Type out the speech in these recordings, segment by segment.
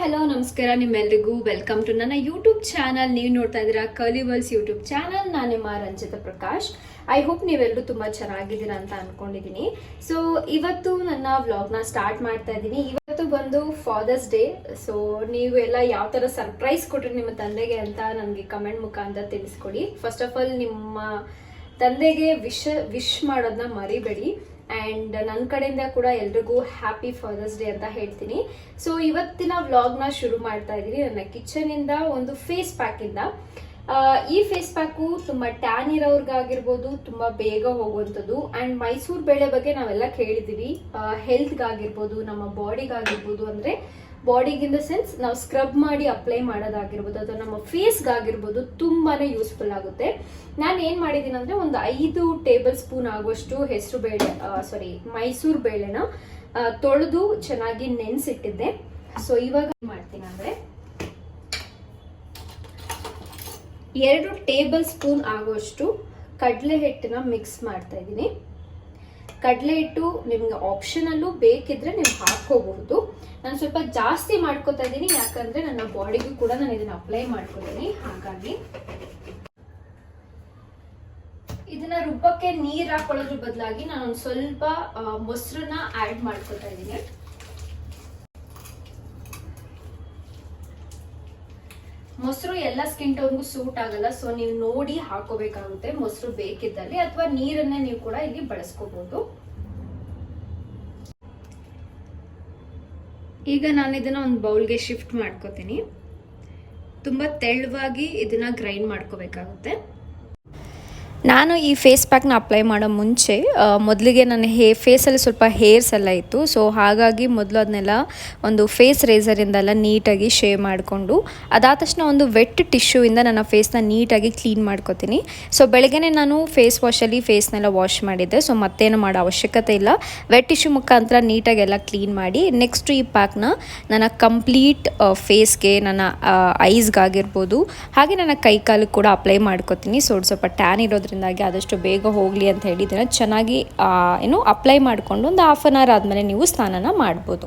Hello, ನಮಸ್ಕಾರ ನಿಮ್ಮೆಲ್ರಿಗೂ. Welcome to ನನ್ನ ಯೂಟ್ಯೂಬ್ ಚಾನಲ್ ನೀವು ನೋಡ್ತಾ ಇದ್ದೀರಾ ಕಲಿವಲ್ಸ್ ಯೂಟ್ಯೂಬ್ ಚಾನಲ್ ನಾನು ನಿಮ್ಮ ರಂಜಿತ ಪ್ರಕಾಶ್. ಐ ಹೋಪ್ ನೀವೆಲ್ಲರೂ ತುಂಬ ಚೆನ್ನಾಗಿದ್ದೀರಾ ಅಂತ ಅನ್ಕೊಂಡಿದ್ದೀನಿ ಸೊ ಇವತ್ತು ನನ್ನ ವ್ಲಾಗ್ನ ಸ್ಟಾರ್ಟ್ ಮಾಡ್ತಾ ಇದ್ದೀನಿ. ಇವತ್ತು ಬಂದು ಫಾದರ್ಸ್ ಡೇ ಸೊ ನೀವು ಎಲ್ಲ ಯಾವ ಥರ ಸರ್ಪ್ರೈಸ್ ಕೊಟ್ರಿ ನಿಮ್ಮ ತಂದೆಗೆ ಅಂತ ನನಗೆ ಕಮೆಂಟ್ ಮುಖಾಂತರ ತಿಳಿಸ್ಕೊಡಿ. ಫಸ್ಟ್ ಆಫ್ ಆಲ್ ನಿಮ್ಮ ತಂದೆಗೆ ವಿಶ್ ವಿಶ್ ಮಾಡೋದನ್ನ ಮರಿಬೇಡಿ. ಆ್ಯಂಡ್ ನನ್ನ ಕಡೆಯಿಂದ ಕೂಡ ಎಲ್ರಿಗೂ ಹ್ಯಾಪಿ ಫಾದರ್ಸ್ ಡೇ ಅಂತ ಹೇಳ್ತೀನಿ. ಸೊ ಇವತ್ತಿನ ವ್ಲಾಗ್ನ ಶುರು ಮಾಡ್ತಾ ಇದ್ದೀನಿ. ನನ್ನ ಕಿಚನಿಂದ ಒಂದು ಫೇಸ್ ಪ್ಯಾಕಿಂದ ಈ ಫೇಸ್ ಪ್ಯಾಕು ತುಂಬ ಟ್ಯಾನ್ ಇರೋರ್ಗಾಗಿರ್ಬೋದು, ತುಂಬ ಬೇಗ ಹೋಗುವಂಥದ್ದು. ಆ್ಯಂಡ್ ಮೈಸೂರು ಬೇಳೆ ಬಗ್ಗೆ ನಾವೆಲ್ಲ ಕೇಳಿದ್ದೀವಿ. ಹೆಲ್ತ್ಗಾಗಿರ್ಬೋದು ನಮ್ಮ ಬಾಡಿಗಾಗಿರ್ಬೋದು ಅಂದರೆ ಬಾಡಿಗೆ ಇನ್ ದ ಸೆನ್ಸ್ ನಾವು ಸ್ಕ್ರಬ್ ಮಾಡಿ ಅಪ್ಲೈ ಮಾಡೋದಾಗಿರ್ಬೋದು ಅಥವಾ ನಮ್ಮ ಫೇಸ್ಗಾಗಿರ್ಬೋದು ತುಂಬಾನೇ ಯೂಸ್ಫುಲ್ ಆಗುತ್ತೆ. ನಾನು ಏನು ಮಾಡಿದ್ದೀನಿ ಅಂದರೆ ಒಂದು ಐದು ಟೇಬಲ್ ಸ್ಪೂನ್ ಆಗುವಷ್ಟು ಹೆಸರು ಬೇಳೆ ಸಾರಿ ಮೈಸೂರು ಬೇಳೆನ ತೊಳೆದು ಚೆನ್ನಾಗಿ ನೆನೆಸಿಟ್ಟಿದ್ದೆ. ಸೊ ಇವಾಗ ಮಾಡ್ತೀನಿ ಅಂದರೆ ಎರಡು ಟೇಬಲ್ ಸ್ಪೂನ್ ಆಗುವಷ್ಟು ಕಡಲೆ ಹಿಟ್ಟನ್ನ ಮಿಕ್ಸ್ ಮಾಡ್ತಾ ಇದ್ದೀನಿ. ಕಡಲೆ ಹಿಟ್ಟು ನಿಮ್ಗೆ ಆಪ್ಷನಲ್ಲೂ ಬೇಕಿದ್ರೆ ನೀವು ಹಾಕೋಬಹುದು ನಾನು ಸ್ವಲ್ಪ ಜಾಸ್ತಿ ಮಾಡ್ಕೋತಾ ಇದ್ದೀನಿ, ಯಾಕಂದ್ರೆ ನನ್ನ ಬಾಡಿಗೂ ಕೂಡ ನಾನು ಇದನ್ನ ಅಪ್ಲೈ ಮಾಡ್ಕೊತೀನಿ. ಹಾಗಾಗಿ ಇದನ್ನ ರುಬ್ಬಕ್ಕೆ ನೀರ್ ಹಾಕೊಳ್ಳೋದ್ರ ಬದಲಾಗಿ ನಾನು ಸ್ವಲ್ಪ ಮೊಸರನ್ನ ಆಡ್ ಮಾಡ್ಕೊತಾ ಇದ್ದೀನಿ. ಮೊಸರು ಎಲ್ಲ ಸ್ಕಿನ್ ಟೋನ್ಗೂ ಸೂಟ್ ಆಗಲ್ಲ ಸೊ ನೀವು ನೋಡಿ ಹಾಕೋಬೇಕಾಗುತ್ತೆ ಮೊಸರು ಬೇಕಿದ್ದಲ್ಲಿ, ಅಥವಾ ನೀರನ್ನೇ ನೀವು ಕೂಡ ಇಲ್ಲಿ ಬಳಸ್ಕೋಬಹುದು ಈಗ ನಾನು ಇದನ್ನ ಒಂದು ಬೌಲ್ಗೆ ಶಿಫ್ಟ್ ಮಾಡ್ಕೋತೀನಿ. ತುಂಬ ತೆಳುವಾಗಿ ಇದನ್ನ ಗ್ರೈಂಡ್ ಮಾಡ್ಕೋಬೇಕಾಗುತ್ತೆ. ನಾನು ಈ ಫೇಸ್ ಪ್ಯಾಕ್ನ ಅಪ್ಲೈ ಮಾಡೋ ಮುಂಚೆ ಮೊದಲಿಗೆ ನನ್ನ ಹೇ ಫೇಸಲ್ಲಿ ಸ್ವಲ್ಪ ಹೇರ್ಸ್ ಎಲ್ಲ ಇತ್ತು. ಸೊ ಹಾಗಾಗಿ ಮೊದಲು ಅದನ್ನೆಲ್ಲ ಒಂದು ಫೇಸ್ ರೇಸರಿಂದೆಲ್ಲ ನೀಟಾಗಿ ಶೇವ್ ಮಾಡಿಕೊಂಡು, ಅದಾದ ತಕ್ಷಣ ಒಂದು ವೆಟ್ ಟಿಶ್ಯೂಯಿಂದ ನನ್ನ ಫೇಸ್ನ ನೀಟಾಗಿ ಕ್ಲೀನ್ ಮಾಡ್ಕೊತೀನಿ. ಸೊ ಬೆಳಗ್ಗೆನೇ ನಾನು ಫೇಸ್ ವಾಶಲ್ಲಿ ಫೇಸ್ನೆಲ್ಲ ವಾಶ್ ಮಾಡಿದ್ದೆ. ಸೊ ಮತ್ತೇನು ಮಾಡೋ ಅವಶ್ಯಕತೆ ಇಲ್ಲ. ವೆಟ್ ಟಿಶ್ಯೂ ಮುಖಾಂತರ ನೀಟಾಗಿ ಎಲ್ಲ ಕ್ಲೀನ್ ಮಾಡಿ ನೆಕ್ಸ್ಟ್ ಈ ಪ್ಯಾಕ್ನ ನನ್ನ ಕಂಪ್ಲೀಟ್ ಫೇಸ್ಗೆ ನನ್ನ ಐಸ್ಗಾಗಿರ್ಬೋದು ಹಾಗೆ ನನ್ನ ಕೈ ಕಾಲು ಕೂಡ ಅಪ್ಲೈ ಮಾಡ್ಕೋತೀನಿ. ಸೊ ಸ್ವಲ್ಪ ಟ್ಯಾನ್ ಇರೋದ್ರಿಂದಾಗಿ ಆದಷ್ಟು ಬೇಗ ಹೋಗಲಿ ಅಂತ ಹೇಳಿ ಇದನ್ನು ಚೆನ್ನಾಗಿ ಏನು ಅಪ್ಲೈ ಮಾಡಿಕೊಂಡು ಒಂದು ಹಾಫ್ ಆನ್ ಅವರ್ ಆದಮೇಲೆ ನೀವು ಸ್ನಾನನ ಮಾಡ್ಬೋದು.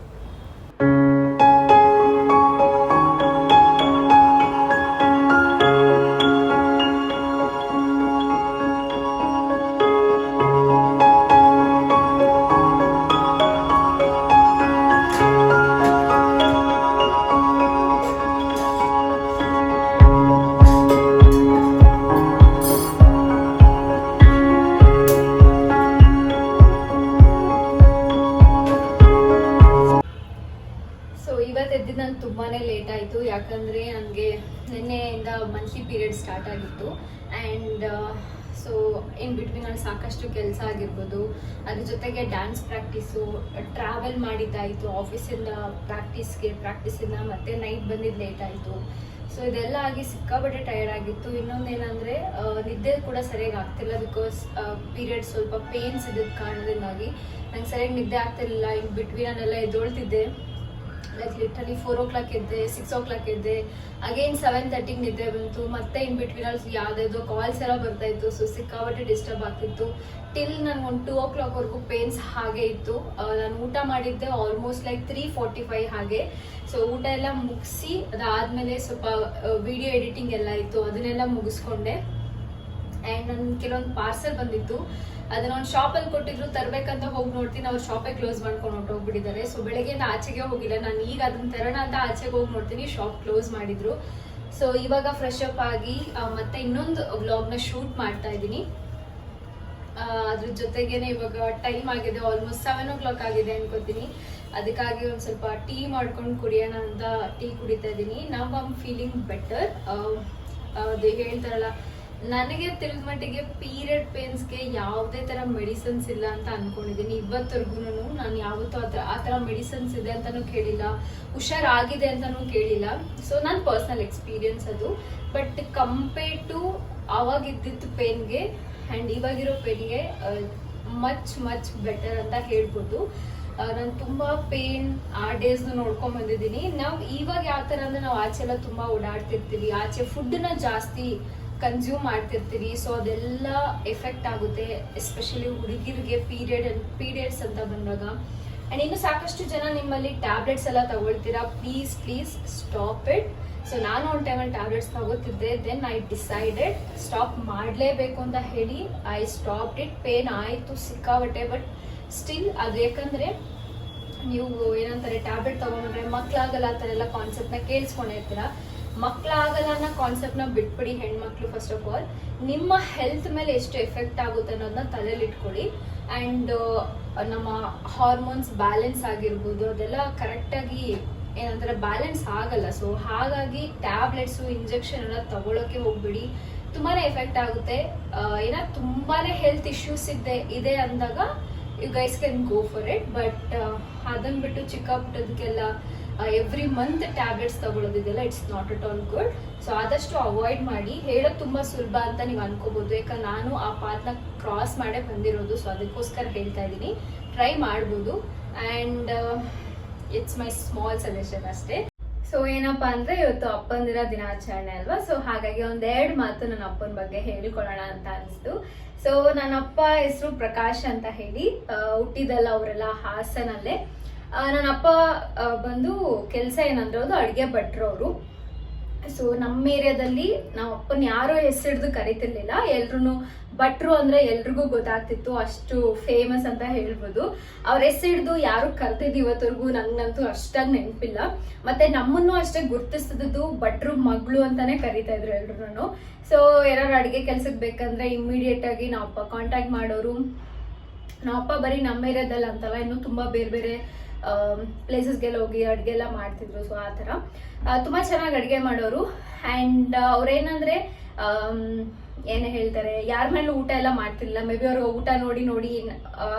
ಅದ್ರ ಜೊತೆಗೆ ಡ್ಯಾನ್ಸ್ ಪ್ರಾಕ್ಟೀಸು ಟ್ರಾವೆಲ್ ಮಾಡಿದ್ದಾಯಿತು ಆಫೀಸಿಂದ ಪ್ರಾಕ್ಟೀಸ್ಗೆ ಪ್ರಾಕ್ಟೀಸಿಂದ ಮತ್ತೆ ನೈಟ್ ಬಂದಿದ್ದು ಲೇಟ್ ಆಯಿತು. ಸೊ ಇದೆಲ್ಲ ಆಗಿ ಸಿಕ್ಕಾಪಟ್ಟೆ ಟಯರ್ಡ್ ಆಗಿತ್ತು. ಇನ್ನೊಂದೇನಂದರೆ ನಿದ್ದೆ ಕೂಡ ಸರಿಯಾಗಿ ಆಗ್ತಿಲ್ಲ ಬಿಕಾಸ್ ಪೀರಿಯಡ್ ಸ್ವಲ್ಪ ಪೇನ್ಸ್ ಇದ್ದಿದ್ದ ಕಾರಣದಿಂದಾಗಿ ನಂಗೆ ಸರಿಯಾಗಿ ನಿದ್ದೆ ಆಗ್ತಿರ್ಲಿಲ್ಲ. ಇನ್ ಬಿಟ್ವಿ ನಾನೆಲ್ಲ ಎದ್ದೊಳ್ತಿದ್ದೆ. Like literally four o'clock ಇದ್ದೆ ಸಿಕ್ಸ್ ಓ ಕ್ಲಾಕ್ ಇದ್ದೆ ಅಗೇನ್ ಸೆವೆನ್ ತರ್ಟಿಗೆ ನಿದ್ದೆ ಬಂತು, ಮತ್ತೆ ಇನ್ ಬಿಟ್ವೀನ್ ಅಲ್ಲಿ ಯಾವುದಾದ್ರು ಕಾಲ್ಸ್ ಎಲ್ಲ ಬರ್ತಾ ಇತ್ತು ಸೊ ಸಿಕ್ಕಾಬಟ್ಟೆ ಡಿಸ್ಟರ್ಬ್ ಆಗ್ತಿತ್ತು. ಟಿಲ್ ನಾನು ಒಂದು ಟೂ ಓ ಕ್ಲಾಕ್ವರೆಗೂ ಪೇನ್ಸ್ ಹಾಗೆ ಇತ್ತು. ನಾನು ಊಟ ಮಾಡಿದ್ದೆ almost like three forty five ಹಾಗೆ. ಸೊ ಊಟ ಎಲ್ಲ ಮುಗಿಸಿ, ಅದಾದಮೇಲೆ ಸ್ವಲ್ಪ ವಿಡಿಯೋ ಎಡಿಟಿಂಗ್ ಎಲ್ಲ ಇತ್ತು, ಅದನ್ನೆಲ್ಲ ಮುಗಿಸ್ಕೊಂಡೆ. ಆ್ಯಂಡ್ ನನ್ನ ಕೆಲವೊಂದು ಪಾರ್ಸೆಲ್ ಬಂದಿತ್ತು. ಅದನ್ನ ಒಂದು ಶಾಪಲ್ಲಿ ಕೊಟ್ಟಿದ್ರು ತರಬೇಕಂತ ಹೋಗಿ ನೋಡ್ತೀನಿ. ಅವ್ರು ಶಾಪೇ ಕ್ಲೋಸ್ ಮಾಡ್ಕೊಂಡು ಹೊರಟೋಗ್ಬಿಟ್ಟಿದ್ದಾರೆ. ಸೊ ಬೆಳಗ್ಗೆಯಿಂದ ಆಚೆಗೆ ಹೋಗಿಲ್ಲ. ನಾನು ಈಗ ಅದನ್ನ ತರೋಣ ಅಂತ ಆಚೆಗೆ ಹೋಗಿ ನೋಡ್ತೀನಿ. ಶಾಪ್ ಕ್ಲೋಸ್ ಮಾಡಿದ್ರು. ಸೊ ಇವಾಗ ಫ್ರೆಶ್ ಅಪ್ ಆಗಿ ಮತ್ತೆ ಇನ್ನೊಂದು ವ್ಲಾಗ್ನ ಶೂಟ್ ಮಾಡ್ತಾ ಇದ್ದೀನಿ. ಅದ್ರ ಜೊತೆಗೇನೆ ಇವಾಗ ಟೈಮ್ ಆಗಿದೆ. ಆಲ್ಮೋಸ್ಟ್ ಸೆವೆನ್ ಓ ಕ್ಲಾಕ್ ಆಗಿದೆ ಅನ್ಕೋತೀನಿ. ಅದಕ್ಕಾಗಿ ಒಂದು ಸ್ವಲ್ಪ ಟೀ ಮಾಡ್ಕೊಂಡು ಕುಡಿಯೋಣ ಅಂತ ಟೀ ಕುಡಿತಾ ಇದ್ದೀನಿ. ನಾವು ಐ ಫೀಲಿಂಗ್ ಬೆಟರ್ ಅದು ಹೇಳ್ತಾರಲ್ಲ ನನಗೆ ತಿಳಿದ ಮಟ್ಟಿಗೆ ಪೀರಿಯಡ್ ಪೇನ್ಸ್ಗೆ ಯಾವುದೇ ಥರ ಮೆಡಿಸನ್ಸ್ ಇಲ್ಲ ಅಂತ ಅನ್ಕೊಂಡಿದ್ದೀನಿ. ಇವತ್ತವರೆಗೂ ನಾನು ಯಾವತ್ತೂ ಆ ಥರ ಆ ಥರ ಮೆಡಿಸನ್ಸ್ ಇದೆ ಅಂತಲೂ ಕೇಳಿಲ್ಲ. ಹುಷಾರಾಗಿದೆ ಅಂತಲೂ ಕೇಳಿಲ್ಲ. ಸೊ ನನ್ನ ಪರ್ಸ್ನಲ್ ಎಕ್ಸ್ಪೀರಿಯನ್ಸ್ ಅದು. ಬಟ್ ಕಂಪೇರ್ ಟು ಆವಾಗ ಇದ್ದಿದ್ದು ಪೇನ್ಗೆ ಆ್ಯಂಡ್ ಇವಾಗಿರೋ ಪೇನ್ಗೆ ಮಚ್ ಮಚ್ ಬೆಟರ್ ಅಂತ ಹೇಳ್ಬೋದು ನಾನು ತುಂಬ ಪೇನ್ ಆ ಡೇಸ್ನ ನೋಡ್ಕೊಂಡ್ ಬಂದಿದ್ದೀನಿ. ನಾವು ಇವಾಗ ಯಾವ ಥರ ಅಂದ್ರೆ ನಾವು ಆಚೆ ಎಲ್ಲ ತುಂಬ ಓಡಾಡ್ತಿರ್ತೀವಿ. ಆಚೆ ಫುಡ್ನ ಜಾಸ್ತಿ ಕನ್ಸ್ಯೂಮ್ ಮಾಡ್ತಿರ್ತೀವಿ. ಸೊ ಅದೆಲ್ಲ ಎಫೆಕ್ಟ್ ಆಗುತ್ತೆ ಎಸ್ಪೆಷಲಿ ಹುಡುಗಿರಿಗೆ ಪೀರಿಯಡ್ ಪೀರಿಯಡ್ಸ್ ಅಂತ ಬಂದಾಗ. ಅಂಡ್ ಇನ್ನು ಸಾಕಷ್ಟು ಜನ ನಿಮ್ಮಲ್ಲಿ ಟ್ಯಾಬ್ಲೆಟ್ಸ್ ಎಲ್ಲ ತಗೊಳ್ತೀರಾ? Please please stop it so ನಾನು ಒಂದು ಟೈಮಲ್ಲಿ ಟ್ಯಾಬ್ಲೆಟ್ಸ್ ತಗೋತಿದ್ದೆ. ದೆನ್ ಐ ಡಿಸೈಡೆಡ್ ಸ್ಟಾಪ್ ಮಾಡಲೇಬೇಕು ಅಂತ ಹೇಳಿ ಐ ಸ್ಟಾಪ್ ಇಟ್ ಪೇನ್ ಆಯಿತು ಸಿಕ್ಕಾಬಟ್ಟೆ ಬಟ್ ಸ್ಟಿಲ್ ಅದು ಯಾಕಂದರೆ ನೀವು ಏನಂತಾರೆ ಟ್ಯಾಬ್ಲೆಟ್ ತಗೊಂಡ್ರೆ ಮಕ್ಕಳಾಗಲ್ಲ ಆ ಥರ ಎಲ್ಲ ಕಾನ್ಸೆಪ್ಟ್ನ ಕೇಳಿಸ್ಕೊಂಡಿರ್ತೀರ? ಮಕ್ಳಾಗಲ್ಲ ಅನ್ನೋ ಕಾನ್ಸೆಪ್ಟ್ನ ಬಿಟ್ಬಿಡಿ, ಹೆಣ್ಮಕ್ಳು ಫಸ್ಟ್ ಆಫ್ ಆಲ್ ನಿಮ್ಮ ಹೆಲ್ತ್ ಮೇಲೆ ಎಷ್ಟು ಎಫೆಕ್ಟ್ ಆಗುತ್ತೆ ಅನ್ನೋದನ್ನ ತಲೆಯಲ್ಲಿ ಇಟ್ಕೊಳ್ಳಿ. ಅಂಡ್ ನಮ್ಮ ಹಾರ್ಮೋನ್ಸ್ ಬ್ಯಾಲೆನ್ಸ್ ಆಗಿರ್ಬೋದು, ಅದೆಲ್ಲ ಕರೆಕ್ಟಾಗಿ ಏನಂತಾರೆ ಬ್ಯಾಲೆನ್ಸ್ ಆಗಲ್ಲ. ಸೊ ಹಾಗಾಗಿ ಟ್ಯಾಬ್ಲೆಟ್ಸು ಇಂಜೆಕ್ಷನ್ ಎಲ್ಲ ತಗೊಳ್ಳೋಕೆ ಹೋಗ್ಬಿಡಿ. ತುಂಬಾನೇ ಎಫೆಕ್ಟ್ ಆಗುತ್ತೆ. ಏನೋ, ತುಂಬಾನೇ ಹೆಲ್ತ್ ಇಶ್ಯೂಸ್ ಇದೆ ಇದೆ ಅಂದಾಗ you guys can go for it but ಅದನ್ನ ಬಿಟ್ಟು ಚಿಕ್ಕ ಪುಟ್ಟದಕ್ಕೆಲ್ಲ every month tablets ತಗೊಳ್ಳೋದಿದೆಲ್ಲ it's not at all good so ಆದಷ್ಟು ಅವಾಯ್ಡ್ ಮಾಡಿ. ಹೇಳೋದು ತುಂಬ ಸುಲಭ ಅಂತ ನೀವು ಅನ್ಕೋಬಹುದು ಯಾಕಂದ್ರೆ ನಾನು ಆ ಪಾತ್ನ ಕ್ರಾಸ್ ಮಾಡೇ ಬಂದಿರೋದು ಸೊ ಅದಕ್ಕೋಸ್ಕರ ಹೇಳ್ತಾ ಇದ್ದೀನಿ. ಟ್ರೈ ಮಾಡ್ಬೋದು. And it's my small suggestion ಅಷ್ಟೇ. ಸೊ ಏನಪ್ಪಾ ಅಂದ್ರೆ ಇವತ್ತು ಅಪ್ಪಂದಿರ ದಿನಾಚರಣೆ ಅಲ್ವಾ? ಸೊ ಹಾಗಾಗಿ ಒಂದೆರಡು ಮಾತು ನನ್ನ ಅಪ್ಪನ ಬಗ್ಗೆ ಹೇಳಿಕೊಳ್ಳೋಣ ಅಂತ ಅನಿಸ್ತು. ಸೊ ನನ್ನ ಅಪ್ಪ ಹೆಸರು ಪ್ರಕಾಶ್ ಅಂತ ಹೇಳಿ. ಹುಟ್ಟಿದಲ್ಲ ಅವರೆಲ್ಲ ಹಾಸನಲ್ಲೇ. ನನ್ನ ಅಪ್ಪ ಬಂದು ಕೆಲಸ ಏನಂದ್ರೆ ಒಂದು ಅಡುಗೆ ಭಟ್ರು ಅವರು ಸೊ ನಮ್ಮ ಏರಿಯಾದಲ್ಲಿ ನಮ್ಮ ಅಪ್ಪನ ಯಾರೋ ಹೆಸರಿಡ್ದು ಕರಿತಿರ್ಲಿಲ್ಲ. ಎಲ್ರು ಭಟ್ರು ಅಂದ್ರೆ ಎಲ್ರಿಗೂ ಗೊತ್ತಾಗ್ತಿತ್ತು, ಅಷ್ಟು ಫೇಮಸ್ ಅಂತ ಹೇಳ್ಬೋದು. ಅವ್ರ ಹೆಸರಿಡ್ದು ಯಾರು ಕರ್ತಿದ್ದು ಇವತ್ತವರೆಗೂ ನಂಗಂತೂ ಅಷ್ಟಾಗಿ ನೆನಪಿಲ್ಲ. ಮತ್ತೆ ನಮ್ಮನ್ನು ಅಷ್ಟೇ ಗುರ್ತಿಸಿದ್ದು ಭಟ್ರು ಮಗಳು ಅಂತಾನೆ ಕರಿತಾ ಇದ್ರು ಎಲ್ರು ಸೊ ಯಾರು ಅಡುಗೆ ಕೆಲ್ಸಕ್ಕೆ ಬೇಕಂದ್ರೆ ಇಮಿಡಿಯೇಟ್ ಆಗಿ ನಾವು ಅಪ್ಪ ಕಾಂಟ್ಯಾಕ್ಟ್ ಮಾಡೋರು. ನಾವಪ್ಪ ಬರೀ ನಮ್ಮ ಏರಿಯಾದಲ್ಲಿ ಅಂತಲ್ಲ ಇನ್ನೂ ತುಂಬಾ ಬೇರೆ ಬೇರೆ ಪ್ಲೇಸಸ್ಗೆಲ್ಲ ಹೋಗಿ ಅಡುಗೆ ಎಲ್ಲ ಮಾಡ್ತಿದ್ರು ಸೊ ಆ ಥರ. ತುಂಬ ಚೆನ್ನಾಗಿ ಅಡುಗೆ ಮಾಡೋರು. ಆ್ಯಂಡ್ ಅವ್ರೇನಂದ್ರೆ ಏನು ಹೇಳ್ತಾರೆ, ಯಾರ ಮೇಲೂ ಊಟ ಎಲ್ಲ ಮಾಡ್ತಿರ್ಲಿಲ್ಲ. ಮೇ ಬಿ ಅವರು ಊಟ ನೋಡಿ ನೋಡಿ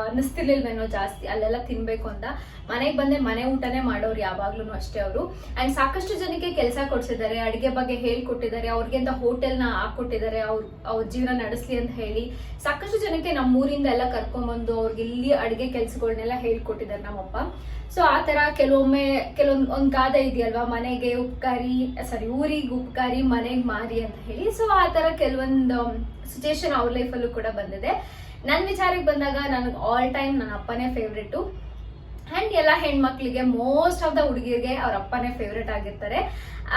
ಅನ್ನಿಸ್ತಿರ್ಲಿಲ್ವೇನೋ ಜಾಸ್ತಿ, ಅಲ್ಲೆಲ್ಲ ತಿನ್ಬೇಕು ಅಂತ. ಮನೆಗೆ ಬಂದೆ ಮನೆ ಊಟನೇ ಮಾಡೋರು ಯಾವಾಗ್ಲೂ ಅಷ್ಟೇ ಅವರು. ಅಂಡ್ ಸಾಕಷ್ಟು ಜನಕ್ಕೆ ಕೆಲಸ ಕೊಡ್ಸಿದ್ದಾರೆ, ಅಡುಗೆ ಬಗ್ಗೆ ಹೇಳ್ಕೊಟ್ಟಿದ್ದಾರೆ, ಅವ್ರಿಗೆ ಅಂತ ಹೋಟೆಲ್ನ ಹಾಕೊಟ್ಟಿದ್ದಾರೆ ಅವ್ರ ಅವ್ರ ಜೀವನ ನಡೆಸ್ಲಿ ಅಂತ ಹೇಳಿ. ಸಾಕಷ್ಟು ಜನಕ್ಕೆ ನಮ್ಮೂರಿಂದ ಎಲ್ಲ ಕರ್ಕೊಂಡ್ಬಂದು ಅವ್ರಿಗೆ ಇಲ್ಲಿ ಅಡುಗೆ ಕೆಲ್ಸಗಳನ್ನೆಲ್ಲ ಹೇಳ್ಕೊಟ್ಟಿದ್ದಾರೆ ನಮ್ಮಪ್ಪ. ಸೊ ಆ ತರ ಕೆಲವೊಮ್ಮೆ, ಕೆಲವೊಂದು, ಒಂದು ಗಾದೆ ಇದೆಯಲ್ವಾ? ಮನೆಗೆ ಉಪಕಾರಿ ಸಾರಿ ಊರಿಗೆ ಉಪಕಾರಿ, ಮನೆಗೆ ಮಾರಿ ಅಂತ ಹೇಳಿ. ಸೊ ಆ ತರ ಕೆಲವೊಂದು ಸಿಚುಯೇಷನ್ ಅವ್ರ ಲೈಫಲ್ಲೂ ಕೂಡ ಬಂದಿದೆ. ನನ್ನ ವಿಚಾರಕ್ಕೆ ಬಂದಾಗ ನನಗೆ ಆಲ್ ಟೈಮ್ ನನ್ನ ಅಪ್ಪನೇ ಫೇವ್ರೇಟು ಅಂಡ್ ಎಲ್ಲ ಹೆಣ್ಮಕ್ಳಿಗೆ ಮೋಸ್ಟ್ ಆಫ್ ದ ಹುಡುಗಿರಿಗೆ ಅವ್ರ ಅಪ್ಪನೇ ಫೇವ್ರೇಟ್ ಆಗಿರ್ತಾರೆ.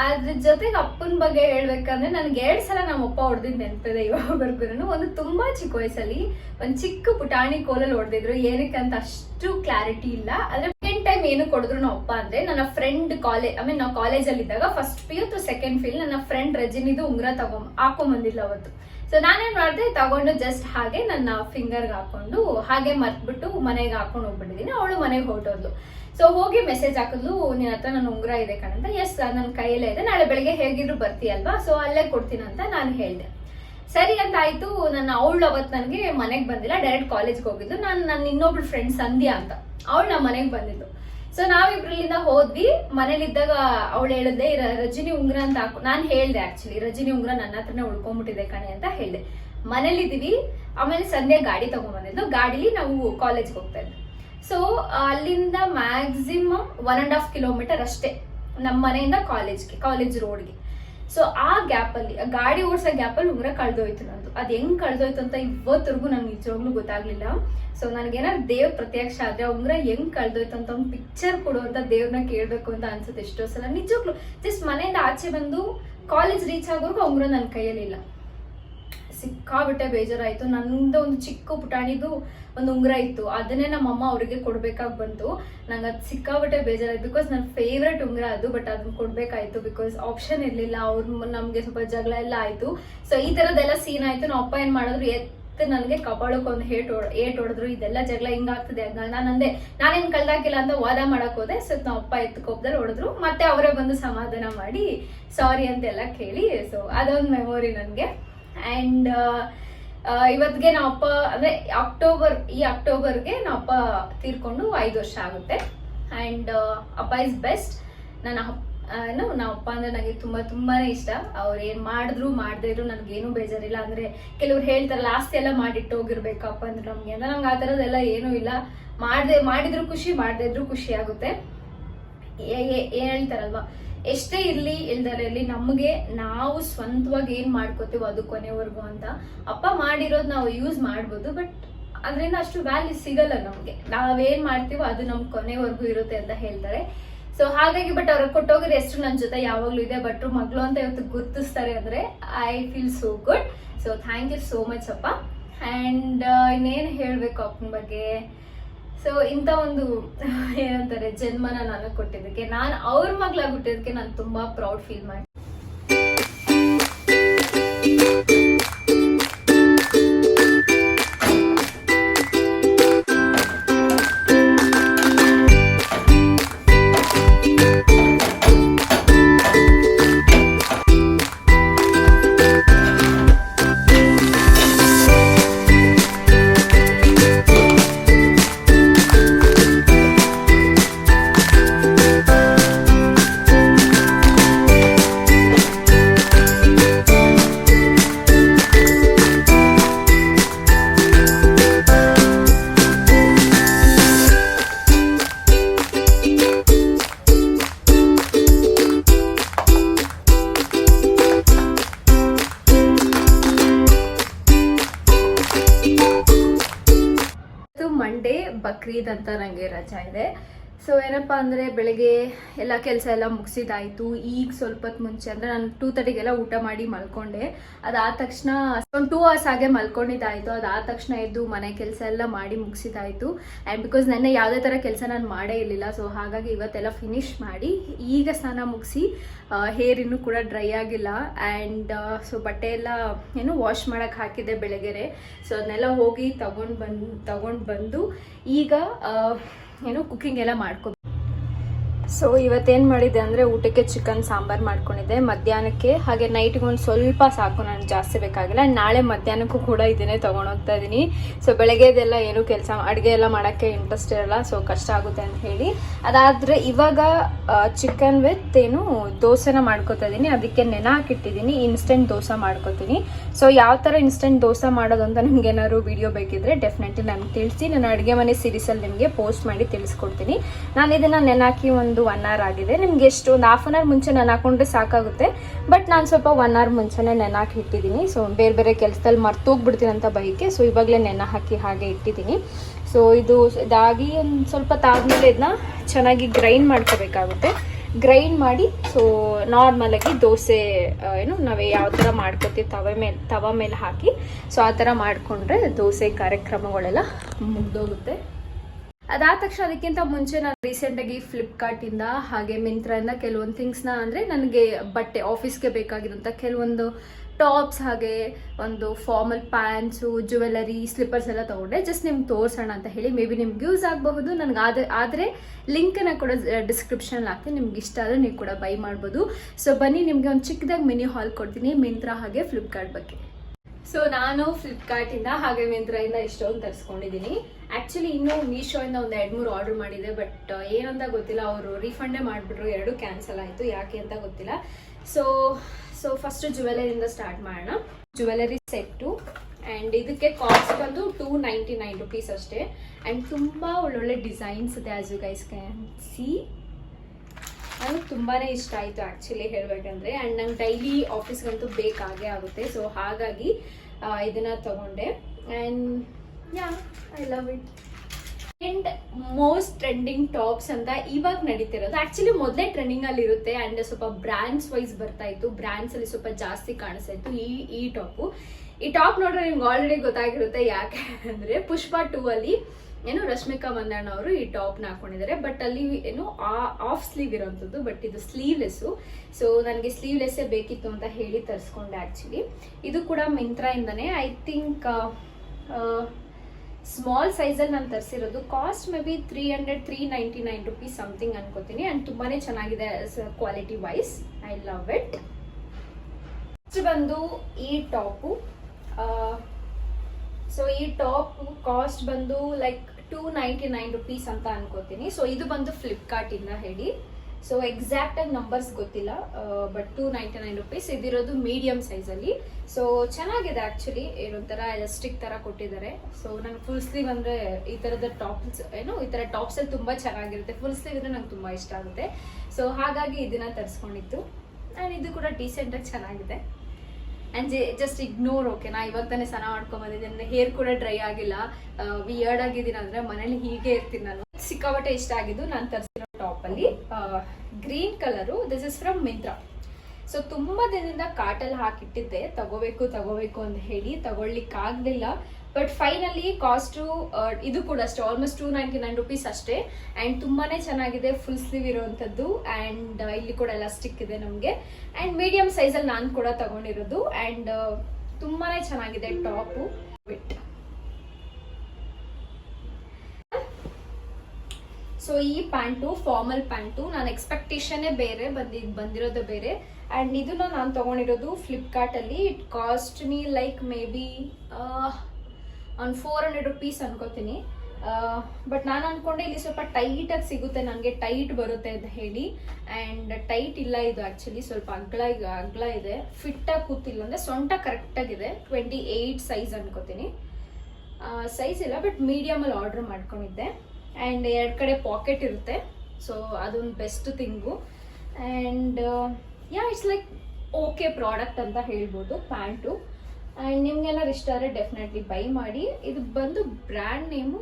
ಅದ್ರ ಜೊತೆಗೆ ಅಪ್ಪನ ಬಗ್ಗೆ ಹೇಳ್ಬೇಕಂದ್ರೆ ನನಗೆ ಎರಡು ಸಲ ನಮ್ಮ ಅಪ್ಪ ಹೊಡೆದಿದ್ದು ನೆನಪಿದೆ ಇವಾಗವರೆಗೂ ಒಂದು ತುಂಬಾ ಚಿಕ್ಕ ವಯಸ್ಸಲ್ಲಿ ಒಂದು ಚಿಕ್ಕ ಪುಟಾಣಿ ಕೋಲಲ್ಲಿ ಹೊಡೆದಿದ್ರು. ಏನಕ್ಕೆ ಅಂತ ಅಷ್ಟು ಕ್ಲಾರಿಟಿ ಇಲ್ಲ. ಆದ್ರೆ ಟೈಮ್ ಏನು ಕೊಡಿದ್ರು ಅಪ್ಪ ಅಂದ್ರೆ ನನ್ನ ಫ್ರೆಂಡ್ ಕಾಲೇಜ್ ಐ ಮೀನ್ ನಾವು ಕಾಲೇಜಲ್ಲಿ ಇದ್ದಾಗ first P U second feel ನನ್ನ ಫ್ರೆಂಡ್ ರಜಿನಿದು ಉಂಗ್ರ ತಗೊಂಡ್ ಹಾಕೊಂಬಂದಿಲ್ಲ ಅವತ್ತು. ಸೊ ನಾನೇನ್ ಮಾಡಿದೆ, ತಗೊಂಡು ಜಸ್ಟ್ ಹಾಗೆ ನನ್ನ ಫಿಂಗರ್ಗೆ ಹಾಕೊಂಡು ಹಾಗೆ ಮರ್ತ್ಬಿಟ್ಟು ಮನೆಗೆ ಹಾಕೊಂಡು ಹೋಗ್ಬಿಟ್ಟಿದ್ದೀನಿ ಅವಳು ಮನೆಗೆ ಹೊರಟೋದ್ಲು. ಸೊ ಹೋಗಿ ಮೆಸೇಜ್ ಹಾಕಿದ್ಲು, ನಿನ್ನ ಹತ್ರ ನನ್ನ ಉಂಗುರ ಇದೆ ಕಣಂತ ಎಸ್ ನನ್ನ ಕೈಯಲ್ಲೇ ಇದೆ, ನಾಳೆ ಬೆಳಿಗ್ಗೆ ಹೇಗಿದ್ರು ಬರ್ತೀಯಲ್ವಾ ಸೊ ಅಲ್ಲೇ ಕೊಡ್ತೀನಿ ಅಂತ ನಾನು ಹೇಳಿದೆ. ಸರಿ ಅಂತ ಆಯ್ತು, ನನ್ನ ಅವಳು ಅವತ್ತು ನನಗೆ ಮನೆಗೆ ಬಂದಿಲ್ಲ ಡೈರೆಕ್ಟ್ ಕಾಲೇಜ್ಗೆ ಹೋಗಿದ್ದು ನಾನು ನನ್ನ ಇನ್ನೊಬ್ಳು ಫ್ರೆಂಡ್ ಸಂಧ್ಯಾ ಅಂತ, ಅವಳು ನಮ್ಮ ಮನೆಗೆ ಬಂದಿದ್ದು. ಸೊ ನಾವಿಬ್ರಲ್ಲಿಂದ ಹೋದ್ವಿ. ಮನೇಲಿದ್ದಾಗ ಅವಳು ಹೇಳಿದೆ ರಜಿನಿ ಉಂಗ್ರ ಅಂತ ಹಾಕು ನಾನು ಹೇಳ್ದೆ ಆಕ್ಚುಲಿ ರಜನಿ ಉಂಗ್ರ ನನ್ನ ಹತ್ರನೇ ಉಳ್ಕೊಂಡ್ಬಿಟ್ಟಿದೆ ಕಣೆ ಅಂತ ಹೇಳ್ದೆ. ಮನೇಲಿದ್ದೀವಿ. ಆಮೇಲೆ ಸಂಧ್ಯಾ ಗಾಡಿ ತಗೊಂಡ್ಬಂದಿದ್ದು ಗಾಡಿಲಿ ನಾವು ಕಾಲೇಜ್ಗೆ ಹೋಗ್ತಾ ಇದ್ವಿ. ಸೊ ಅಲ್ಲಿಂದ maximum one and half kilometre ಅಷ್ಟೇ ನಮ್ಮ ಮನೆಯಿಂದ ಕಾಲೇಜ್ಗೆ ಕಾಲೇಜ್ ರೋಡ್ಗೆ ಸೊ ಆ ಗ್ಯಾಪಲ್ಲಿ ಗಾಡಿ ಓಡಿಸೋ ಗ್ಯಾಪಲ್ಲಿ ಉಂಗ್ರ ಕಳೆದೋಯ್ತು ನಂದು. ಅದು ಹೆಂಗ್ ಕಳ್ದೋಯ್ತು ಅಂತ ಇವತ್ತರೆಗೂ ನಂಗೆ ನಿಜವಾಗ್ಲೂ ಗೊತ್ತಾಗ್ಲಿಲ್ಲ. ಸೊ ನನಗೇನಾದ್ರು ದೇವ್ರ ಪ್ರತ್ಯಕ್ಷ ಆದ್ರೆ ಉಂಗುರ ಹೆಂಗ್ ಕಳ್ದೋಯ್ತು ಅಂತ ಒಂದು ಪಿಕ್ಚರ್ ಕೊಡುವಂತ ದೇವ್ರನ್ನ ಕೇಳಬೇಕು ಅಂತ ಅನ್ಸುತ್ತೆ ಎಷ್ಟೋ ಸಲ. ನಿಜವಾಗ್ಲು ಜಸ್ಟ್ ಮನೆಯಿಂದ ಆಚೆ ಬಂದು ಕಾಲೇಜ್ ರೀಚ್ ಆಗೋರ್ಗು ಉಂಗುರ ನನ್ನ ಕೈಯಲ್ಲಿ ಇಲ್ಲ ಸಿಕ್ಕಾಬಿಟ್ಟೆ ಬೇಜಾರಾಯಿತು. ನಂದು ಒಂದು ಚಿಕ್ಕ ಪುಟಾಣಿದು ಒಂದು ಉಂಗುರ ಇತ್ತು. ಅದನ್ನೇ ನಮ್ಮಮ್ಮ ಅವರಿಗೆ ಕೊಡಬೇಕಾಗಿ ಬಂತು. ನಂಗೆ ಅದು ಸಿಕ್ಕಾಬಿಟ್ಟೆ ಬೇಜಾರಾಯ್ತು. ಬಿಕಾಸ್ ನನ್ನ ಫೇವ್ರೆಟ್ ಉಂಗುರ ಅದು ಬಟ್ ಅದನ್ನ ಕೊಡ್ಬೇಕಾಯ್ತು. ಬಿಕಾಸ್ ಆಪ್ಷನ್ ಇರಲಿಲ್ಲ. ಅವ್ರು ನಮಗೆ ಸ್ವಲ್ಪ ಜಗಳ ಎಲ್ಲ ಆಯ್ತು. ಸೊ ಈ ಥರದ್ದೆಲ್ಲ ಸೀನ್ ಆಯ್ತು. ನಮ್ಮ ಅಪ್ಪ ಏನು ಮಾಡಿದ್ರು? ಎತ್ತು ನನಗೆ ಕಪಾಳಕ್ಕೆ ಒಂದು ಹೇಟ್ ಏಟ್ ಹೊಡೆದ್ರು. ಇದೆಲ್ಲ ಜಗಳ ಹಿಂಗಾಗ್ತದೆ ಹಂಗ ನಾನು ಅಂದೆ ನಾನೇನು ಕಳ್ದಾಕಿಲ್ಲ ಅಂತ ವಾದ ಮಾಡಕ್ ಹೋದೆ. ಸೊ ನಮ್ಮ ಅಪ್ಪ ಎತ್ತು ಕೋಪದಲ್ಲಿ ಹೊಡೆದ್ರು. ಮತ್ತೆ ಅವರೇ ಬಂದು ಸಮಾಧಾನ ಮಾಡಿ ಸಾರಿ ಅಂತೆಲ್ಲ ಕೇಳಿ. ಸೊ ಅದೊಂದು ಮೆಮೊರಿ ನನಗೆ. ಆ್ಯಂಡ್ ಇವತ್ತಿಗೆ ನಮ್ಮ ಅಪ್ಪ, ಅಂದರೆ ಅಕ್ಟೋಬರ್ ಈ ಅಕ್ಟೋಬರ್ಗೆ ನಮ್ಮ ಅಪ್ಪ ತೀರ್ಕೊಂಡು ಐದು ವರ್ಷ ಆಗುತ್ತೆ. ಆ್ಯಂಡ್ ಅಪ್ಪ ಇಸ್ ಬೆಸ್ಟ್ ನನ್ನ ಏನು ನಮ್ಮ ಅಪ್ಪ ಅಂದರೆ ನನಗೆ ತುಂಬ ತುಂಬಾ ಇಷ್ಟ. ಅವ್ರು ಏನು ಮಾಡಿದ್ರು, ಮಾಡದೇ ಇದ್ರು, ನನಗೇನು ಬೇಜಾರಿಲ್ಲ. ಅಂದರೆ ಕೆಲವ್ರು ಹೇಳ್ತಾರಲ್ಲ, ಆಸ್ತಿ ಎಲ್ಲ ಮಾಡಿಟ್ಟು ಹೋಗಿರ್ಬೇಕಪ್ಪ ಅಂದ್ರೆ ನಮಗೆ. ಅಂದ್ರೆ ನಂಗೆ ಆ ಥರದ್ದೆಲ್ಲ ಏನೂ ಇಲ್ಲ. ಮಾಡದೆ, ಮಾಡಿದ್ರು ಖುಷಿ, ಮಾಡದೇ ಇದ್ರು ಖುಷಿ ಆಗುತ್ತೆ. ಹೇಳ್ತಾರಲ್ವಾ? ಎಷ್ಟೇ ಇರ್ಲಿ ಇಲ್ದಲೇ ಇರ್ಲಿ, ನಮಗೆ ನಾವು ಸ್ವಂತವಾಗಿ ಏನ್ ಮಾಡ್ಕೋತೀವೋ ಅದು ಕೊನೆವರೆಗೂ ಅಂತ ಅಪ್ಪ ಮಾಡಿರೋದು ನಾವು ಯೂಸ್ ಮಾಡ್ಬೋದು ಬಟ್ ಅದರಿಂದ ಅಷ್ಟು ವ್ಯಾಲ್ಯೂ ಸಿಗಲ್ಲ ನಮಗೆ. ನಾವೇನ್ ಮಾಡ್ತೀವೋ ಅದು ನಮ್ ಕೊನೆವರೆಗೂ ಇರುತ್ತೆ ಅಂತ ಹೇಳ್ತಾರೆ. ಸೊ ಹಾಗಾಗಿ ಬಟ್ ಅವ್ರ ಕೊಟ್ಟೋಗಿರೋ ಎಷ್ಟು ನನ್ನ ಜೊತೆ ಯಾವಾಗ್ಲೂ ಇದೆ ಬಟ್ ಮಗಳು ಅಂತ ಇವತ್ತು ಗುರ್ತಿಸ್ತಾರೆ ಅಂದ್ರೆ I feel so good so thank you so much ಅಪ್ಪ. ಅಂಡ್ ಇನ್ನೇನು ಹೇಳ್ಬೇಕು ಅಪ್ಪನ ಬಗ್ಗೆ? ಸೊ ಇಂಥ ಒಂದು, ಏನಂತಾರೆ, ಜನ್ಮನ ನಾನು ಕೊಟ್ಟಿದ್ದಕ್ಕೆ, ನಾನು ಅವ್ರ ಮಗಳಾಗಿ ಹುಟ್ಟಿದ್ದಕ್ಕೆ ನಾನು ತುಂಬಾ ಪ್ರೌಡ್ ಫೀಲ್ ಮಾಡಿ ಬಕ್ರೀದ್ ಅಂತ ನನಗೆ ರಜಾ ಇದೆ. ಸೊ ಏನಪ್ಪ ಅಂದರೆ ಬೆಳಗ್ಗೆ ಎಲ್ಲ ಕೆಲಸ ಎಲ್ಲ ಮುಗಿಸಿದಾಯಿತು ಈಗ ಸ್ವಲ್ಪ ಮುಂಚೆ ಅಂದರೆ ನಾನು ಟೂ ತರ್ಟಿಗೆಲ್ಲ ಊಟ ಮಾಡಿ ಮಲ್ಕೊಂಡೆ. ಅದಾದ ತಕ್ಷಣ ಒಂದು ಟೂ ಅವರ್ಸ್ ಹಾಗೆ ಮಲ್ಕೊಂಡಿದ್ದಾಯಿತು. ಅದಾದ ತಕ್ಷಣ ಎದ್ದು ಮನೆ ಕೆಲಸ ಎಲ್ಲ ಮಾಡಿ ಮುಗಿಸಿದಾಯಿತು ಆ್ಯಂಡ್ ಬಿಕಾಸ್ ನೆನ್ನೆ ಯಾವುದೇ ಥರ ಕೆಲಸ ನಾನು ಮಾಡೇ ಇರಲಿಲ್ಲ ಸೊ ಹಾಗಾಗಿ ಇವತ್ತೆಲ್ಲ ಫಿನಿಶ್ ಮಾಡಿ ಈಗ ಸ್ನಾನ ಮುಗಿಸಿ ಹೇರ್ ಇನ್ನೂ ಕೂಡ ಡ್ರೈ ಆಗಿಲ್ಲ. ಆ್ಯಂಡ್ ಸೊ ಬಟ್ಟೆ ಎಲ್ಲ ಏನು ವಾಶ್ ಮಾಡೋಕ್ಕೆ ಹಾಕಿದ್ದೆ ಬೆಳಗ್ಗೆರೆ ಸೊ ಅದನ್ನೆಲ್ಲ ಹೋಗಿ ತಗೊಂಡು ಬಂದು ತಗೊಂಡು ಬಂದು ಈಗ ಏನು ಕುಕ್ಕಿಂಗ್ ಎಲ್ಲ ಮಾಡ್ಕೊ ಸೊ ಇವತ್ತೇನು ಮಾಡಿದ್ದೆ ಅಂದರೆ ಊಟಕ್ಕೆ ಚಿಕನ್ ಸಾಂಬಾರ್ ಮಾಡ್ಕೊಂಡಿದ್ದೆ. ಮಧ್ಯಾಹ್ನಕ್ಕೆ, ಹಾಗೆ ನೈಟ್ಗೆ ಒಂದು ಸ್ವಲ್ಪ ಸಾಕು ನಾನು ಜಾಸ್ತಿ ಬೇಕಾಗಿಲ್ಲ. ನಾಳೆ ಮಧ್ಯಾಹ್ನಕ್ಕೂ ಕೂಡ ಇದನ್ನೇ ತೊಗೊಂಡೋಗ್ತಾ ಇದ್ದೀನಿ ಸೊ ಬೆಳಗ್ಗೆದೆಲ್ಲ ಏನು ಕೆಲಸ ಅಡುಗೆ ಎಲ್ಲ ಮಾಡೋಕ್ಕೆ ಇಂಟ್ರೆಸ್ಟ್ ಇರಲ್ಲ. ಸೊ ಕಷ್ಟ ಆಗುತ್ತೆ ಅಂತ ಹೇಳಿ. ಅದಾದರೆ ಇವಾಗ ಚಿಕನ್ ವಿತ್ ಏನು ದೋಸೆನ ಮಾಡ್ಕೋತಾ ಇದ್ದೀನಿ ಅದಕ್ಕೆ ನೆನ ಹಾಕಿಟ್ಟಿದ್ದೀನಿ ಇನ್ಸ್ಟೆಂಟ್ ದೋಸೆ ಮಾಡ್ಕೊತೀನಿ. ಸೊ ಯಾವ ಥರ ಇನ್ಸ್ಟೆಂಟ್ ದೋಸೆ ಮಾಡೋದು ಅಂತ ನಿಮ್ಗೆ ಏನಾದ್ರು ವಿಡಿಯೋ ಬೇಕಿದ್ರೆ ಡೆಫಿನೆಟ್ಲಿ ನನಗೆ ತಿಳಿಸಿ. ನಾನು ಅಡುಗೆ ಮನೆ ಸೀರೀಸಲ್ಲಿ ನಿಮಗೆ ಪೋಸ್ಟ್ ಮಾಡಿ ತಿಳಿಸ್ಕೊಡ್ತೀನಿ. ನಾನು ಇದನ್ನು ನೆನಾಕಿ ಒಂದು ಒನ್ ಅವರ್ ಆಗಿದೆ. ನಿಮ್ಗೆ ಎಷ್ಟು ಒಂದು ಹಾಫ್ ಅನ್ ಅವರ್ ಮುಂಚೆ ನೆನೆ ಹಾಕೊಂಡ್ರೆ ಸಾಕಾಗುತ್ತೆ. ಬಟ್ ನಾನು ಸ್ವಲ್ಪ ಒನ್ ಅವರ್ ಮುಂಚೆನೇ ನೆನೆ ಹಾಕಿ ಇಟ್ಟಿದ್ದೀನಿ. ಸೊ ಬೇರೆ ಬೇರೆ ಕೆಲಸದಲ್ಲಿ ಮರ್ತೋಗ್ಬಿಡ್ತೀನಿ ಅಂತ ಬೈಕೆ. ಸೊ ಇವಾಗಲೇ ನೆನೆ ಹಾಕಿ ಹಾಗೆ ಇಟ್ಟಿದ್ದೀನಿ. ಸೊ ಇದು ಇದಾಗಿ ಒಂದು ಸ್ವಲ್ಪ ತಾದ್ಮೇಲೆ ಇದನ್ನ ಚೆನ್ನಾಗಿ ಗ್ರೈಂಡ್ ಮಾಡ್ಕೋಬೇಕಾಗುತ್ತೆ. ಗ್ರೈಂಡ್ ಮಾಡಿ ಸೊ ನಾರ್ಮಲಾಗಿ ದೋಸೆ ಏನು, ನಾವು ಯಾವ ಥರ ಮಾಡ್ಕೊತೀವಿ, ತವೆ ಮೇಲೆ, ತವ ಮೇಲೆ ಹಾಕಿ. ಸೊ ಆ ಥರ ಮಾಡಿಕೊಂಡ್ರೆ ದೋಸೆ ಕಾರ್ಯಕ್ರಮಗಳೆಲ್ಲ ಮುಗ್ದೋಗುತ್ತೆ. ಅದಾದ ತಕ್ಷಣ ಅದಕ್ಕಿಂತ ಮುಂಚೆ ನಾನು ರೀಸೆಂಟಾಗಿ ಫ್ಲಿಪ್ಕಾರ್ಟಿಂದ ಹಾಗೆ ಮಿಂತ್ರಾಯಿಂದ ಕೆಲವೊಂದು ಥಿಂಗ್ಸ್ನ ಅಂದರೆ ನನಗೆ ಬಟ್ಟೆ ಆಫೀಸ್ಗೆ ಬೇಕಾಗಿರೋಂಥ ಕೆಲವೊಂದು ಟಾಪ್ಸ್ ಹಾಗೆ ಒಂದು ಫಾರ್ಮಲ್ ಪ್ಯಾಂಟ್ಸು ಜುವೆಲರಿ ಸ್ಲಿಪ್ಪರ್ಸ್ ಎಲ್ಲ ತೊಗೊಂಡೆ. ಜಸ್ಟ್ ನಿಮ್ಗೆ ತೋರಿಸೋಣ ಅಂತ ಹೇಳಿ ಮೇ ಬಿ ನಿಮ್ಗೆ ಯೂಸ್ ಆಗಬಹುದು. ನನಗೆ ಆದ ಆದರೆ ಲಿಂಕನ್ನು ಕೂಡ ಡಿಸ್ಕ್ರಿಪ್ಷನ್ ಹಾಕ್ತೀನಿ. ನಿಮ್ಗೆ ಇಷ್ಟ ಆದರೆ ನೀವು ಕೂಡ ಬೈ ಮಾಡ್ಬೋದು. ಸೊ ಬನ್ನಿ, ನಿಮಗೆ ಒಂದು ಚಿಕ್ಕದಾಗಿ ಮಿನಿ ಹಾಲ್ ಕೊಡ್ತೀನಿ ಮಿಂತ್ರಾ ಹಾಗೆ ಫ್ಲಿಪ್ಕಾರ್ಟ್ ಬಗ್ಗೆ. ಸೊ ನಾನು ಫ್ಲಿಪ್ಕಾರ್ಟಿಂದ ಹಾಗೆ ಮಿಂತ್ರಾಯಿಂದ ಇಷ್ಟೊಂದು ತರಿಸ್ಕೊಂಡಿದ್ದೀನಿ. ಆಕ್ಚುಲಿ ಇನ್ನು ಮೀಶೋಯಿಂದ ಒಂದು ಎರಡು ಮೂರು ಆರ್ಡರ್ ಮಾಡಿದೆ ಬಟ್ ಏನಂತ ಗೊತ್ತಿಲ್ಲ. ಅವರು ರೀಫಂಡೇ ಮಾಡಿಬಿಟ್ರು, ಎರಡು ಕ್ಯಾನ್ಸಲ್ ಆಯಿತು. ಯಾಕೆ ಅಂತ ಗೊತ್ತಿಲ್ಲ. ಸೊ ಸೊ ಫಸ್ಟ್ ಜುವೆಲರಿಯಿಂದ ಸ್ಟಾರ್ಟ್ ಮಾಡೋಣ. ಜುವೆಲರಿ ಸೆಟ್ಟು ಆ್ಯಂಡ್ ಇದಕ್ಕೆ ಕಾಸ್ಟ್ ಬಂದು ಟೂ ನೈಂಟಿ ನೈನ್ ರುಪೀಸ್ ಅಷ್ಟೇ. ಆ್ಯಂಡ್ ತುಂಬ ಒಳ್ಳೊಳ್ಳೆ ಡಿಸೈನ್ಸ್ ಇದೆ as you guys can see ನನಗೆ ತುಂಬಾ ಇಷ್ಟ ಆಯಿತು ಆ್ಯಕ್ಚುಲಿ ಹೇಳಬೇಕಂದ್ರೆ. ಆ್ಯಂಡ್ ನಂಗೆ ಡೈಲಿ ಆಫೀಸ್ಗಂತೂ ಬೇಕಾಗೇ ಆಗುತ್ತೆ. ಸೊ ಹಾಗಾಗಿ ಇದನ್ನು ಇದನ್ನ ತಗೊಂಡೆ. And yeah I love it trend most trending tops ಅಂತ ಇವಾಗ ನಡೀತಿರೋದು. ಆ್ಯಕ್ಚುಲಿ ಮೊದಲೇ ಟ್ರೆಂಡಿಂಗಲ್ಲಿ ಇರುತ್ತೆ ಅಂಡ್ ಸ್ವಲ್ಪ ಬ್ರ್ಯಾಂಡ್ಸ್ ವೈಸ್ ಬರ್ತಾ ಇತ್ತು. ಬ್ರ್ಯಾಂಡ್ಸಲ್ಲಿ ಸ್ವಲ್ಪ ಜಾಸ್ತಿ ಕಾಣಿಸ್ತಾ ಇತ್ತು ಈ ಈ ಟಾಪು ಈ ಟಾಪ್ ನೋಡ್ರೆ ನಿಮ್ಗೆ ಆಲ್ರೆಡಿ ಗೊತ್ತಾಗಿರುತ್ತೆ ಯಾಕೆ ಅಂದ್ರೆ ಪುಷ್ಪ ಟೂ ಅಲ್ಲಿ ಏನು ರಶ್ಮಿಕಾ ಮಂದಣ್ಣ ಅವರು ಈ ಟಾಪ್ನ ಹಾಕೊಂಡಿದ್ದಾರೆ. ಬಟ್ ಅಲ್ಲಿ ಏನು ಆಫ್ ಸ್ಲೀವ್ ಇರೋಂಥದ್ದು ಬಟ್ ಇದು ಸ್ಲೀವ್ಲೆಸ್ಸು ಸೊ ನನಗೆ ಸ್ಲೀವ್ಲೆಸ್ಸೇ ಬೇಕಿತ್ತು ಅಂತ ಹೇಳಿ ತರಿಸ್ಕೊಂಡೆ ಆ್ಯಕ್ಚುಲಿ ಇದು ಕೂಡ ಮಿಂತ್ರಾಯಿಂದನೇ ಐ ಥಿಂಕ್ ಸ್ಮಾಲ್ ಸೈಜಲ್ಲಿ ನಾನು ತರಿಸಿರೋದು cost maybe three hundred three ninety nine rupees something ಅನ್ಕೋತೀನಿ. ಆ್ಯಂಡ್ ತುಂಬಾ ಚೆನ್ನಾಗಿದೆ quality wise I love it next ಬಂದು ಈ ಟಾಪು ಸೊ ಈ ಟಾಪ್ ಕಾಸ್ಟ್ ಬಂದು like two ninety nine rupees ಅಂತ ಅನ್ಕೋತೀನಿ. ಸೊ ಇದು ಬಂದು ಫ್ಲಿಪ್ಕಾರ್ಟಿಂದ ಹೇಳಿ. ಸೊ ಎಕ್ಸಾಕ್ಟ್ ಆಗಿ ನಂಬರ್ಸ್ ಗೊತ್ತಿಲ್ಲ but two ninety nine rupees ಇದಿರೋದು medium ಸೈಜಲ್ಲಿ ಸೊ ಚೆನ್ನಾಗಿದೆ ಆ್ಯಕ್ಚುಲಿ ಏನೊಂಥರ ಎಲಾಸ್ಟಿಕ್ ಥರ ಕೊಟ್ಟಿದ್ದಾರೆ. ಸೊ ನಂಗೆ ಫುಲ್ ಸ್ಲೀವ್ ಅಂದರೆ ಈ ಥರದ ಟಾಪ್ಸ್ ಏನು, ಈ ಥರ ಟಾಪ್ಸಲ್ಲಿ ತುಂಬಾ ಚೆನ್ನಾಗಿರುತ್ತೆ. ಫುಲ್ ಸ್ಲೀವ್ ಅಂದ್ರೆ ನಂಗೆ ತುಂಬ ಇಷ್ಟ ಆಗುತ್ತೆ. ಸೊ ಹಾಗಾಗಿ ಇದನ್ನ ತರಿಸ್ಕೊಂಡಿತ್ತು ಆ್ಯಂಡ್ ಇದು ಕೂಡ ಡೀಸೆಂಟಾಗಿ ಚೆನ್ನಾಗಿದೆ. ಆ್ಯಂಡ್ ಜಸ್ಟ್ ಇಗ್ನೋರ್ ಓಕೆನಾ ಇವಾಗ ತಾನೇ ಸ್ನಾನ ಮಾಡ್ಕೊಂಡ್ ಬಂದಿದ್ದೀನಿ. ಹೇರ್ ಕೂಡ ಡ್ರೈ ಆಗಿಲ್ಲ. ವಿಯರ್ಡ್ ಆಗಿದ್ದೀನಿ. ಅಂದ್ರೆ ಮನೇಲಿ ಹೀಗೆ ಇರ್ತೀನಿ ನಾನು. ಸಿಕ್ಕಾಪಟ್ಟೆ ಇಷ್ಟ ಆಗಿದ್ದು ನಾನು ತರಿಸಿರೋ ಟಾಪಲ್ಲಿ green colour. This is from Myntra so ತುಂಬಾ ದಿನದಿಂದ ಕಾರ್ಟಲ್ಲಿ ಹಾಕಿಟ್ಟಿದ್ದೆ. ತಗೋಬೇಕು ತಗೋಬೇಕು ಅಂತ ಹೇಳಿ ತಗೊಳ್ಲಿಕ್ಕಾಗಲಿಲ್ಲ ಬಟ್ ಫೈನಲಿ ಕಾಸ್ಟು ಇದು ಕೂಡ ಅಷ್ಟೇ. Almost two ninety nine rupees ಅಷ್ಟೇ. ಆ್ಯಂಡ್ ತುಂಬಾನೇ ಚೆನ್ನಾಗಿದೆ. ಫುಲ್ ಸ್ಲೀವ್ ಇರುವಂಥದ್ದು. ಆ್ಯಂಡ್ ಇಲ್ಲಿ ಕೂಡ ಎಲಾಸ್ಟಿಕ್ ಇದೆ ನಮಗೆ. ಆ್ಯಂಡ್ ಮೀಡಿಯಂ ಸೈಜಲ್ಲಿ ನಾನು ಕೂಡ ತಗೊಂಡಿರೋದು. ಆ್ಯಂಡ್ ತುಂಬಾನೇ ಚೆನ್ನಾಗಿದೆ ಟಾಪು. ಬಿಟ್ ಸೊ ಈ ಪ್ಯಾಂಟು ಫಾರ್ಮಲ್ ಪ್ಯಾಂಟು, ನಾನು ಎಕ್ಸ್ಪೆಕ್ಟೇಷನ್ನೇ ಬೇರೆ, ಬಂದಿ, ಬಂದಿರೋದು ಬೇರೆ. ಆ್ಯಂಡ್ ಇದನ್ನು ನಾನು ತೊಗೊಂಡಿರೋದು ಫ್ಲಿಪ್ಕಾರ್ಟಲ್ಲಿ it cost me like maybe ಒಂದು ಫೋರ್ ಹಂಡ್ರೆಡ್ ರುಪೀಸ್ ಅನ್ಕೋತೀನಿ. ಬಟ್ ನಾನು ಅಂದ್ಕೊಂಡೆ ಇಲ್ಲಿ ಸ್ವಲ್ಪ ಟೈಟಾಗಿ ಸಿಗುತ್ತೆ ನನಗೆ ಟೈಟ್ ಬರುತ್ತೆ ಅಂತ ಹೇಳಿ. ಆ್ಯಂಡ್ ಟೈಟ್ ಇಲ್ಲ ಇದು ಆ್ಯಕ್ಚುಲಿ ಸ್ವಲ್ಪ ಅಗ್ಲ ಅಗ್ಲ ಇದೆ. ಫಿಟ್ಟಾಗಿ ಕೂತಿಲ್ಲ ಅಂದರೆ ಸೊಂಟ ಕರೆಕ್ಟಾಗಿದೆ ಟ್ವೆಂಟಿ ಏಯ್ಟ್ ಸೈಜ್ ಅನ್ಕೋತೀನಿ. ಸೈಜ್ ಇಲ್ಲ ಬಟ್ ಮೀಡಿಯಮಲ್ಲಿ ಆರ್ಡ್ರ್ ಮಾಡ್ಕೊಂಡಿದ್ದೆ. ಆ್ಯಂಡ್ ಎರಡು ಕಡೆ ಪಾಕೆಟ್ ಇರುತ್ತೆ. ಸೊ ಅದೊಂದು best thing and yeah it's like okay product ಅಂತ ಹೇಳ್ಬೋದು ಪ್ಯಾಂಟು ಆ್ಯಂಡ್ ನಿಮ್ಗೆಲ್ಲರೂ ಇಷ್ಟ ಆದರೆ ಡೆಫಿನೆಟ್ಲಿ ಬೈ ಮಾಡಿ. ಇದು ಬಂದು ಬ್ರ್ಯಾಂಡ್ ನೇಮು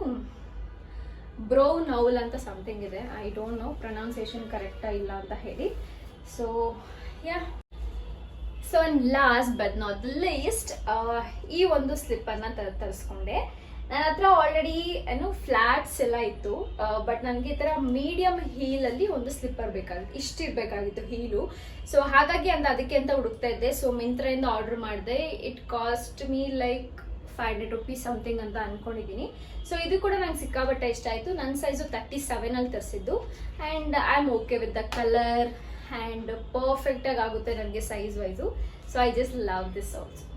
ಬ್ರೋ ನೌಲ್ ಅಂತ ಸಮಥಿಂಗ್ ಇದೆ. ಐ ಡೋಂಟ್ ನೋ ಪ್ರೊನೌನ್ಸಿಯೇಷನ್ ಕರೆಕ್ಟಾ ಇಲ್ಲ ಅಂತ ಹೇಳಿ. So yeah so and last but not least ಈ ಒಂದು ಸ್ಲಿಪ್ಪನ್ನು ತರಿಸ್ಕೊಂಡೆ. ನನ್ನ ಹತ್ರ ಆಲ್ರೆಡಿ ಏನು ಫ್ಲಾಟ್ಸ್ ಎಲ್ಲ ಇತ್ತು. ಬಟ್ ನನಗೆ ಈ ಥರ ಮೀಡಿಯಮ್ ಹೀಲಲ್ಲಿ ಒಂದು ಸ್ಲಿಪ್ಪರ್ ಬೇಕಾಗಿತ್ತು. ಇಷ್ಟಿರಬೇಕಾಗಿತ್ತು ಹೀಲು ಸೊ ಹಾಗಾಗಿ ಅಂತ ಅದಕ್ಕೆ ಅಂತ ಹುಡುಕ್ತಾ ಇದ್ದೆ. ಸೊ ಮಿಂತ್ರೆಯಿಂದ ಆರ್ಡರ್ ಮಾಡಿದೆ. It cost me like five hundred rupees something ಅಂತ ಅನ್ಕೊಂಡಿದ್ದೀನಿ ಸೊ ಇದು ಕೂಡ ನಂಗೆ ಸಿಕ್ಕಾಬಟ್ಟೆ ಇಷ್ಟ ಆಯಿತು. ನನ್ನ ಸೈಜು ತರ್ಟಿ ಸೆವೆನಲ್ಲಿ ತರಿಸಿದ್ದು. And I am okay with the colour and ಪರ್ಫೆಕ್ಟಾಗಿ ಆಗುತ್ತೆ ನನಗೆ size wise so I just love this also